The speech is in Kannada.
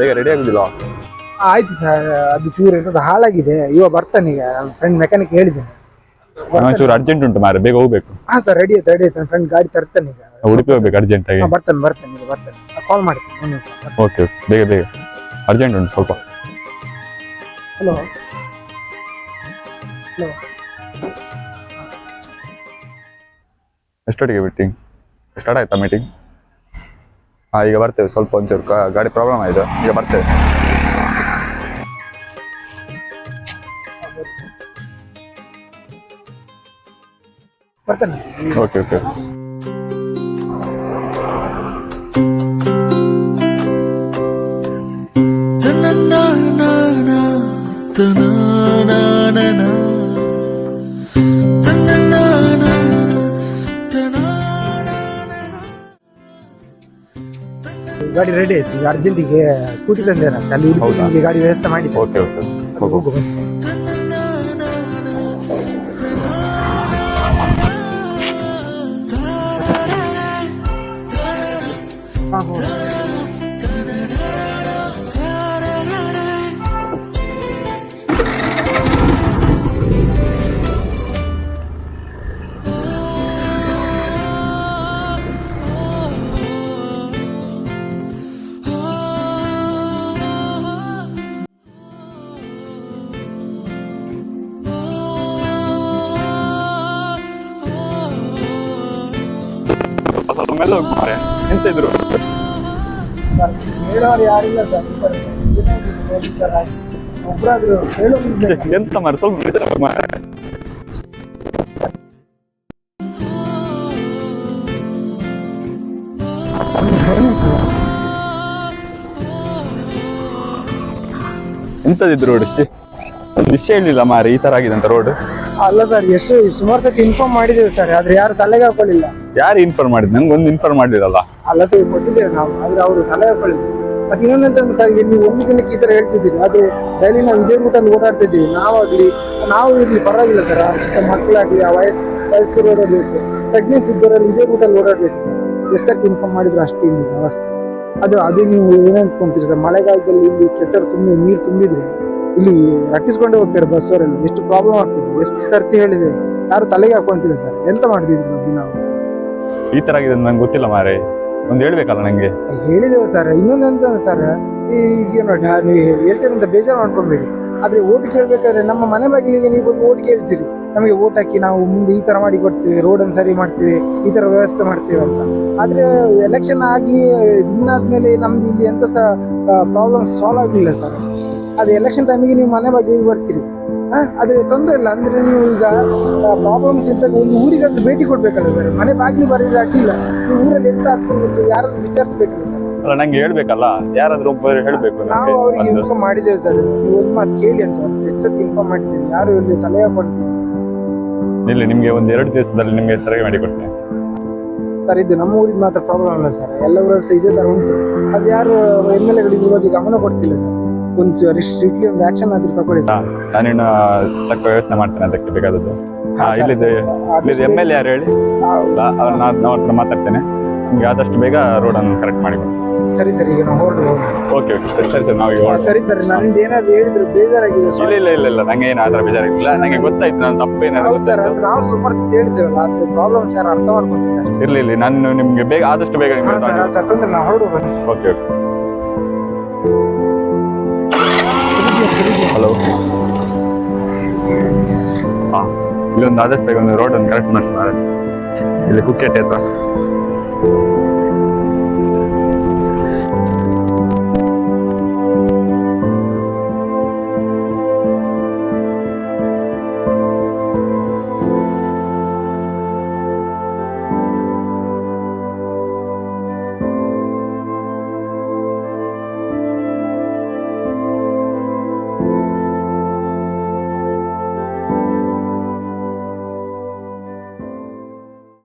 ಬೇಗ ರೆಡಿ ಆಗುದಿಲ್ಲ ಆಯ್ತು ಸರ್ ಅದು ಚೂರು ಎಂತದ್ದು ಹಾಳಾಗಿದೆ. ಇವಾಗ ಬರ್ತಾನೆ ಈಗ ನನ್ನ ಫ್ರೆಂಡ್ ಮೆಕ್ಯಾನಿಕ್ ಹೇಳಿದ್ದೀನಿ. ಒಂಚೂರು ಅರ್ಜೆಂಟ್ ಉಂಟು ಮಾರೆ ಬೇಗ ಹೋಗ್ಬೇಕು. ಹಾ ಸರ್ ರೆಡಿ ಆಯ್ತು ರೆಡಿ ಆಯ್ತು ನನ್ನ ಫ್ರೆಂಡ್ ಗಾಡಿ ತರ್ತಾನೆ ಈಗ. ಉಡುಪಿ ಹೋಗ್ಬೇಕು ಅರ್ಜೆಂಟ್ ಆಗಿ. ಹಾ, ಬರ್ತಾನೆ ಬರ್ತಾನೆ ಈಗ ಬರ್ತಾನೆ. ಕಾಲ್ ಮಾಡ್ತೀನಿ ಒಂದು ನಿಮಿಷ ಓಕೆ ಓಕೆ ಬೇಗ ಬೇಗ. ಅರ್ಜೆಂಟ್ ಉಂಟು ಸ್ವಲ್ಪ. ಹಲೋ ಹಲೋ ಎಷ್ಟೊತ್ತಿಗೆ ಮೀಟಿಂಗ್ ಸ್ಟಾರ್ಟ್ ಆಯ್ತಾ ಮೀಟಿಂಗ್ ಹಾಂ ಈಗ ಬರ್ತೇವೆ. ಸ್ವಲ್ಪ ಒಂಚೂರು ಗಾಡಿ ಪ್ರಾಬ್ಲಮ್ ಆಯಿತು ಈಗ ಬರ್ತೇವೆ. ಬರ್ತೇನೆ. ಓಕೆ ಓಕೆ ಗಾಡಿ ರೆಡಿ ಆಯ್ತು ಈಗ ಅರ್ಜೆಂಟಿಗೆ ಸ್ಕೂಟಿ ತಂದೇನ ಅಲ್ಲಿ ಉಡುಪಿ ಹೌದಾ? ನಿಮ್ಗೆ ಗಾಡಿ ವ್ಯವಸ್ಥೆ ಮಾಡಿದ್ದೆ ಓಕೆ ಓಕೆ ಹೋಗು ಹೋಗು ಬನ್ನಿ. ಹಾ, ಹೋಗಿ ಮಾರೆ ಎಂತ ಇದ್ರು? ಎಂತ ಮಾರ ಸ್ವಲ್ಪ ಎಂತದಿದ್ರು ರೋಡ್ ಒಂದು ವಿಷಯ ಹೇಳಿಲ್ಲ ಮಾರಿ ಈ ತರ ಆಗಿದೆ ಅಂತ ರೋಡ್. ಅಲ್ಲ ಸರ್ ಎಷ್ಟು ಸುಮಾರು ಸತಿ ಇನ್ಫಾರ್ಮ್ ಮಾಡಿದೀವಿ ಸರ್ ಆದ್ರೆ ಯಾರು ತಲೆಗೆ ಹಾಕೊಳ್ಳಿಲ್ಲ ಯಾರು ಇನ್ಫಾರ್ಮ್ ಮಾಡಿದ್? ನಂಗೆ ಒಂದು ಇನ್ಫಾರ್ಮ್ ಮಾಡಿರಲ್ಲ ಅಲ್ಲ ಸರ್ ಕೊಟ್ಟಿದ್ದೇವೆ ನಾವು ಆದ್ರೆ ಅವರು ತಲೆ ಹಾಕೊಳ್ಳಿಲ್ಲ ಮತ್ತೆ ಇನ್ನೊಂದಂತಂದ್ರೆ ಸರ್ ನೀವು ಒಂದು ದಿನಕ್ಕೆ ಈ ತರ ಹೇಳ್ತಿದ್ದೀರಿ ಆದ್ರೆ ಡೈಲಿ ನಾವು ಇದೇ ರೂಟಲ್ಲಿ ಓಡಾಡ್ತಿದ್ದೀವಿ. ನಾವಾಗ್ಲಿ ನಾವು ಇರ್ಲಿ ಪರವಾಗಿಲ್ಲ ಸರ್ ಆ ಚಿಕ್ಕ ಮಕ್ಕಳಾಗ್ಲಿ ಆ ವಯಸ್ಸು ವಯಸ್ಕರು ಓಡಾಡ್ಬೇಕು ಪ್ರೆಗ್ನೆನ್ಸಿ ಇದ್ದವರಲ್ಲಿ ಇದೇ ರೂಟಲ್ಲಿ ಓಡಾಡ್ಬೇಕು. ಎಷ್ಟು ಸರ್ತಿ ಇನ್ಫಾರ್ಮ್ ಮಾಡಿದ್ರು ಅಷ್ಟೇ ಇಲ್ಲಿ ಅವಸ್ಥೆ ಅದು ಅದೇ ನೀವು ಏನಂತ್ಕೊಂತೀರಿ ಸರ್ ಮಳೆಗಾಲದಲ್ಲಿ ಇಲ್ಲಿ ಕೆಸರು ತುಂಬಿ ನೀರು ತುಂಬಿದ್ರೆ ಇಲ್ಲಿ ರಟ್ಟಿಸ್ಕೊಂಡೇ ಹೋಗ್ತಾರೆ ಬಸ್ ಅವರಲ್ಲಿ. ಎಷ್ಟು ಪ್ರಾಬ್ಲಮ್ ಆಗ್ತಿದೆ ಎಷ್ಟು ಸರ್ತಿ ಹೇಳಿದೆ. ಯಾರು ತಲೆಗೆ ಹಾಕೊಂತಿಲ್ಲ ಸರ್ ಎಂತ ಮಾಡ್ತಿದ್ರು ಬಗ್ಗೆ ನಾವು? ಈ ತರ ಆಗಿದೆ ನಂಗೆ ಗೊತ್ತಿಲ್ಲ ಮಾರೆ. ಒಂದು ಹೇಳ್ಬೇಕಲ್ಲ ನಂಗೆ? ಹೇಳಿದೆವು ಸರ್ ಇನ್ನೊಂದಂತ ಸರ್ ಈಗ ನೋಡಿ ನೀವು ಹೇಳ್ತೀರಂತ ಬೇಜಾರು ಮಾಡ್ಕೊಬೇಡಿ. ಆದ್ರೆ ಓಟ್ ಕೇಳ್ಬೇಕಾದ್ರೆ ನಮ್ಮ ಮನೆ ಬಾಗಿಲಿಗೆ ನೀವು ಬಂದು ಓಟ್ ಕೇಳ್ತೀರಿ. ನಮಗೆ ಓಟ್ ಹಾಕಿ ನಾವು ಮುಂದೆ ಈ ತರ ಮಾಡಿ ಕೊಡ್ತೀವಿ ರೋಡ್ ಅನ್ನು ಸರಿ ಮಾಡ್ತೀವಿ ಈ ತರ ವ್ಯವಸ್ಥೆ ಮಾಡ್ತೀವಿ ಅಂತ. ಆದ್ರೆ ಎಲೆಕ್ಷನ್ ಆಗಿ ಇನ್ನಾದ್ಮೇಲೆ ನಮ್ದು ಇಲ್ಲಿ ಎಂತ ಸಹ ಪ್ರಾಬ್ಲಮ್ ಸಾಲ್ವ್ ಆಗಲಿಲ್ಲ ಸರ್ ಅದು ಎಲೆಕ್ಷನ್ ಟೈಮಿಗೆ ನೀವು ಮನೆ ಬಗ್ಗೆ ಬರ್ತೀರಿ. ಆದರೆ ತೊಂದರೆ ಇಲ್ಲ. ಅಂದ್ರೆ ನೀವು ಈಗ ಪ್ರಾಬ್ಲಮ್ಸ್ ಇದ್ದಾಗ ಒಂದು ಊರಿಗಾದ್ರೂ ಭೇಟಿ ಕೊಡಬೇಕಲ್ಲ ಸರ್. ಮನೆ ಬಾಗಿಲು ಬರೀದ್ರೆ ಅಡ್ಡಿಲ್ಲ. ನೀವು ಊರಲ್ಲಿ ಎಂತ ಆಗ್ತದೆ ಯಾರಾದ್ರೂ ವಿಚಾರಿಸ್ಬೇಕಲ್ಲ ಸರ್. ಅಲ್ಲ ನಂಗೆ ಹೇಳ್ಬೇಕಲ್ಲ. ಯಾರಾದ್ರೂ ಒಬ್ಬರು ಹೇಳ್ಬೇಕು ನಾವು ಅವ್ರಿಗೆ ಇನ್ಫಾರ್ಮ್ ಮಾಡಿದ್ದೇವೆ ಸರ್. ನೀವು ಒಂದು ಮಾತು ಕೇಳಿ ಅಂತ ಸತಿ ಇನ್ಫಾರ್ಮ್ ಮಾಡಿದ್ದೀನಿ ಯಾರು ಇಲ್ಲಿ ತಲೆ ಹಾಕೊಂಡು ಇಲ್ಲಿ ನಿಮಗೆ ಒಂದು ಎರಡು ದಿವಸದಲ್ಲಿ ನಿಮಗೆ ಸರಿಯಾಗಿ ಮಾಡಿ ಕೊಡ್ತೀನಿ. ಸರ್ ಇದು ನಮ್ಮ ಊರಿನ ಮಾತ್ರ ಪ್ರಾಬ್ಲಮ್ ಅಲ್ಲ ಸರ್. ಎಲ್ಲ ಊರಲ್ಲಿ ಸಹ ಇದೇ ತರ ಉಂಟು. ಅದು ಯಾರು ಎಂ ಎಲ್ ಎಗಳು ಇದ್ರ ಬಗ್ಗೆ ಗಮನ ಕೊಡ್ತಿಲ್ಲ ಸರ್. ಒಂದು ಸ್ಟ್ರಿಕ್ಟ್ಲಿ ಒಂದು ಆಕ್ಷನ್ ಆದ್ರೂ ತಗೊಳ್ಳಿ ಸರ್ ನಾನಿನ್ನು ತಕ್ಕ ವ್ಯವಸ್ಥೆ ಮಾಡ್ತೇನೆ ಅದಕ್ಕೆ ಬೇಕಾದದ್ದು. ಹಾ, ಸರ್, ಇಲ್ಲಿದೆ ಆದಷ್ಟು ಎಂ ಎಲ್ ಎ ಯಾರು ಹೇಳಿ? ಆ, ಅವ್ರನ್ನ ನಾವು ಹತ್ರ ಮಾತಾಡ್ತೇನೆ. ನಿಮ್ಗೆ ಆದಷ್ಟು ಬೇಗ ರೋಡ್ ಅನ್ನು ಕರೆಕ್ಟ್ ಮಾಡಿ ಸರಿ ಸರಿ ಈಗ ನಾವು ಓಕೆ ಓಕೆ ಸರಿ ಸರಿ ಸರ್ ನಾವೀಗ ಹೊರಡು ಸರಿ ಸರಿ ನನ್ನಿಂದ ಏನಾದ್ರು ಹೇಳಿದ್ರು ಬೇಜಾರಾಗಿದೆ ಇಲ್ಲ sorry. ಇಲ್ಲ ಇಲ್ಲ ಇಲ್ಲ ನಂಗೆ ಏನು ಆತರ ಬೇಜಾರಿಲ್ಲ ನಂಗೆ ಗೊತ್ತಾಯ್ತು ನಾನು ತಪ್ಪೇನಾದ್ರು ಹೌದು ಸರ್ ಗೊತ್ತಾಯ್ತು. ಅದು ನಾವು ಸುಮಾರು ಸತಿ ಹೇಳಿದ್ದೇವಲ್ಲ ಆದ್ರೆ ಪ್ರಾಬ್ಲಮ್ಸ್ ಯಾರು ಅರ್ಥ ಮಾಡ್ಕೊಂತಿಲ್ಲ ಅಷ್ಟೇ. ಇರ್ಲಿ ಇರ್ಲಿ ನಾನು ನಿಮ್ಗೆ ಬೇಗ ಆದಷ್ಟು ಬೇಗ ಸರ್ ನಿಮ್ಗೆ ಸರ್ ತೊಂದ್ರೆ ಓಕೆ ಓಕೆ ಹಲೋ. ಹಾಂ ಇಲ್ಲೊಂದು ಆದಷ್ಟು ಒಂದು ರೋಡ್ ಒಂದು ಕರೆಕ್ಟ್ ಮಾಡಿಸ್ತಾರೆ ಇಲ್ಲಿ ಕುಕ್ಕೆಟ್ಟೆ ಹತ್ರ.